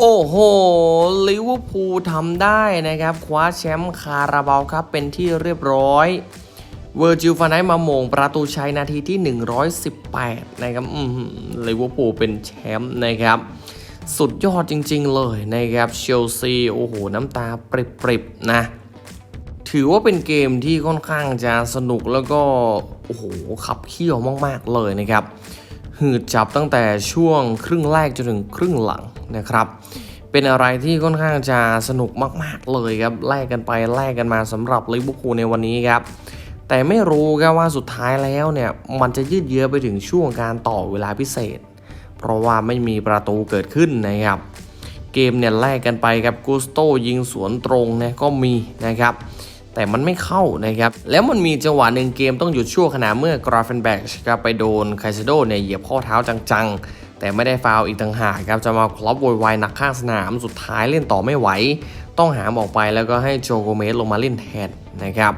โอ้โห ลิเวอร์พูลทำได้นะครับ คว้าแชมป์คาราบาวครับเป็นที่เรียบร้อย เวอร์จิลฟานไนมาโมงประตูชัยนาทีที่ 118 นะครับอืมลิเวอร์พูลเป็นแชมป์นะครับ สุดยอดจริง ๆ เลยนะครับ เชลซี โอ้โห น้ำตาปริบๆ นะ ถือว่าเป็นเกมที่ค่อนข้างจะสนุกแล้วก็ โอ้โห ขับเคี่ยวมาก ๆ เลยนะครับ หืดจับตั้งแต่ช่วงครึ่งแรกจนถึงครึ่งหลังนะครับ เป็นอะไรที่ค่อนข้างจะสนุกมาก ๆ เลยครับแลกกันไปแลกกันมาสำหรับลิเวอร์พูลในวันนี้ครับ แต่ไม่รู้ครับว่าสุดท้ายแล้วเนี่ยมันจะยืดเยื้อไปถึงช่วงการต่อเวลาพิเศษ เพราะว่าไม่มีประตูเกิดขึ้นนะครับ เกมเนี่ยแลกกันไปครับกูสโตยิงสวนตรงเนี่ยก็มีนะครับ แต่มันไม่เข้านะครับ แล้วมันมีจังหวะหนึ่งเกมต้องหยุดชั่วขณะเมื่อกราฟเฟนแบกครับไปโดนไคเซโดเนี่ยเหยียบข้อเท้าจังๆ แต่ไม่ได้ฟาวอีกต่างหากครับจะมาคลอปโวยวายหนักข้างสนามสุดท้ายเล่นต่อไม่ไหว ต้องหามออกไปแล้วก็ให้โจโกเมสลงมาเล่นแทนนะครับ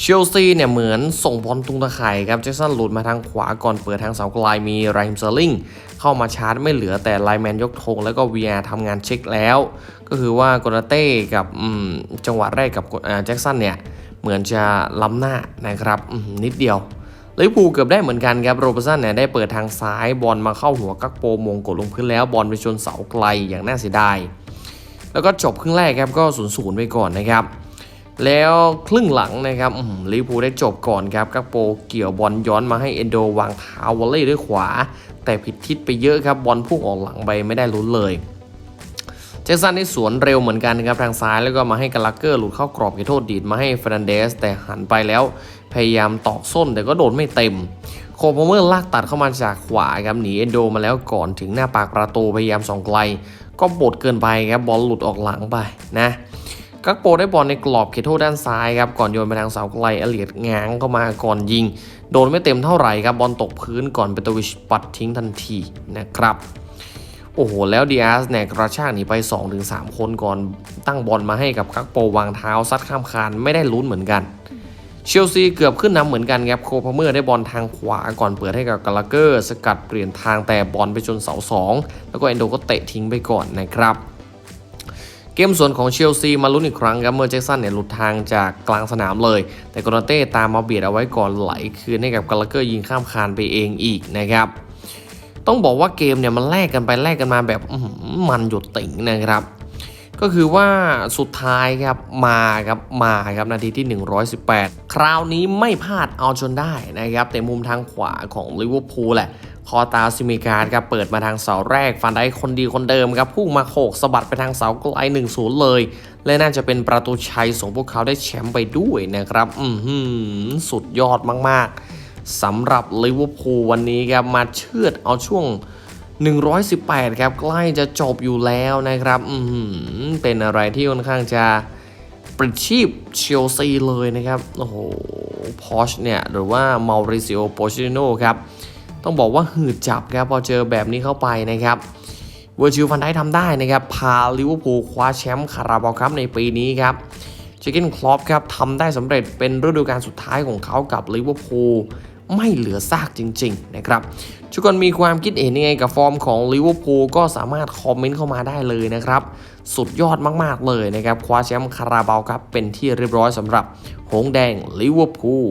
เชลซีเนี่ยเหมือนส่งบอลตุงตะไคร่ครับแจ็คสันหลุดมาทางขวาก่อนเปิดทางเสาไกลมีไรมเซอร์ลิงเข้ามาชาร์จไม่เหลือแต่ไลแมนยกธงแล้วก็ VR ทำงานเช็คแล้ว ก็คือว่ากราเต้กับจังหวะแรกกับแจ็คสันเนี่ยเหมือนจะล้ำหน้านะครับนิดเดียวลิเวอร์พูลเกือบได้เหมือนกันครับโรเบร์ตสันเนี่ยได้เปิดทางซ้ายบอลมาเข้าหัวกักโปมงกดลงพื้นแล้วบอลไปชนเสาไกลอย่างน่าเสียดายแล้วก็จบครึ่งแรกครับก็ศูนย์ศูนย์ไปก่อนนะครับ แล้วครึ่งหลังนะครับลิเวอร์พูลได้จบก่อนครับกักโปเกี่ยวบอลย้อนมาให้เอนโดวางเท้าวอลเล่ด้วยขวา แต่ผิดทิศไปเยอะครับบอลพุ่งออกหลังไปไม่ได้ลุ้นเลยแจ็คสันได้สวนเร็วเหมือนกันครับทางซ้ายแล้วก็มาให้กาลักเกอร์หลุดเข้ากรอบเขตโทษดีดมาให้เฟรนันเดส แต่หันไปแล้วพยายามตอกส้นแต่ก็โดนไม่เต็ม โคพเมอร์ลากตัดเข้ามาจากขวาครับหนีเอนโดมาแล้วก่อนถึงหน้าปากประตูพยายามส่องไกล ก็บดเกินไปครับบอลหลุดออกหลังไปนะ กักโปได้บอลในกรอบเขตโทษด้านซ้ายครับก่อนโยนไปทางเสาไกลเอเลียดง้างเข้ามาก่อนยิง โดนไม่เต็มเท่าไหร่ครับบอลตกพื้นก่อนเปโตวิชปัดทิ้งทันทีนะครับโอ้โห แล้วดีอาสเนี่ยกระชากหนีไป 2-3 คนก่อนตั้งบอลมาให้กับกักโปวางเท้าซัดข้ามคานไม่ได้ลุ้นเหมือนกัน เชลซีเกือบขึ้นนำเหมือนกันครับโคพาเมอร์ได้บอลทางขวาก่อนเปิดให้กับกาลาเกอร์ สกัดเปลี่ยนทางแต่บอลไปชนเสา2แล้วก็เอนโดก็เตะทิ้งไปก่อนนะครับ เกมส่วนของเชลซีมาลุ้นอีกครั้งครับเมื่อแจ็คสันเนี่ยหลุดทางจากกลางสนามเลย แต่กอนาเต้ตามมาเบียดเอาไว้ก่อนไหลคืนให้กับกาลเกอร์ยิงข้ามคานไปเองอีกนะครับต้องบอกว่าเกมเนี่ยมันแลกกันไปแลกกันมาแบบมันหยุดติ่งนะครับ ก็คือว่าสุดท้ายครับมาครับมาครับนาทีที่ 118 คราวนี้ไม่พลาดเอาจนได้นะครับแต่มุมทางขวาของลิเวอร์พูลแหละ คอตาซิมิการครับเปิดมาทางเสาแรกฟันได้คนดีคนเดิมครับพุ่งมาโขกสะบัดไปทางเสาไกล1-0เลย และน่าจะเป็นประตูชัยส่งพวกเขาได้แชมป์ไปด้วยนะครับ อือหือสุดยอดมากๆสำหรับลิเวอร์พูลวันนี้ครับมาเชือดเอาช่วง 118 ครับ ใกล้จะจบอยู่แล้วนะครับ อือหือเป็นอะไรที่ค่อนข้างจะปลิดชีพเชลซีเลยนะครับ โอ้โหพอชเนี่ย หรือว่ามาริซิโอโปชิโนครับ ต้องบอกว่าหืดจับครับพอเจอแบบนี้เข้าไปนะครับเวอร์จิลฟันได้ทำได้นะครับ พาลิเวอร์พูลคว้าแชมป์คาราบาวครับในปีนี้ครับเจเกนคลอปครับทำได้สำเร็จเป็นฤดูกาลสุดท้ายของเขากับลิเวอร์พูลไม่เหลือซากจริง ๆ นะครับ ทุกคนมีความคิดเห็นยังไงกับฟอร์มของลิเวอร์พูลก็สามารถคอมเมนต์เข้ามาได้เลยนะครับ สุดยอดมากๆเลยนะครับ คว้าแชมป์คาราบาวครับเป็นที่เรียบร้อยสำหรับหงแดงลิเวอร์พูล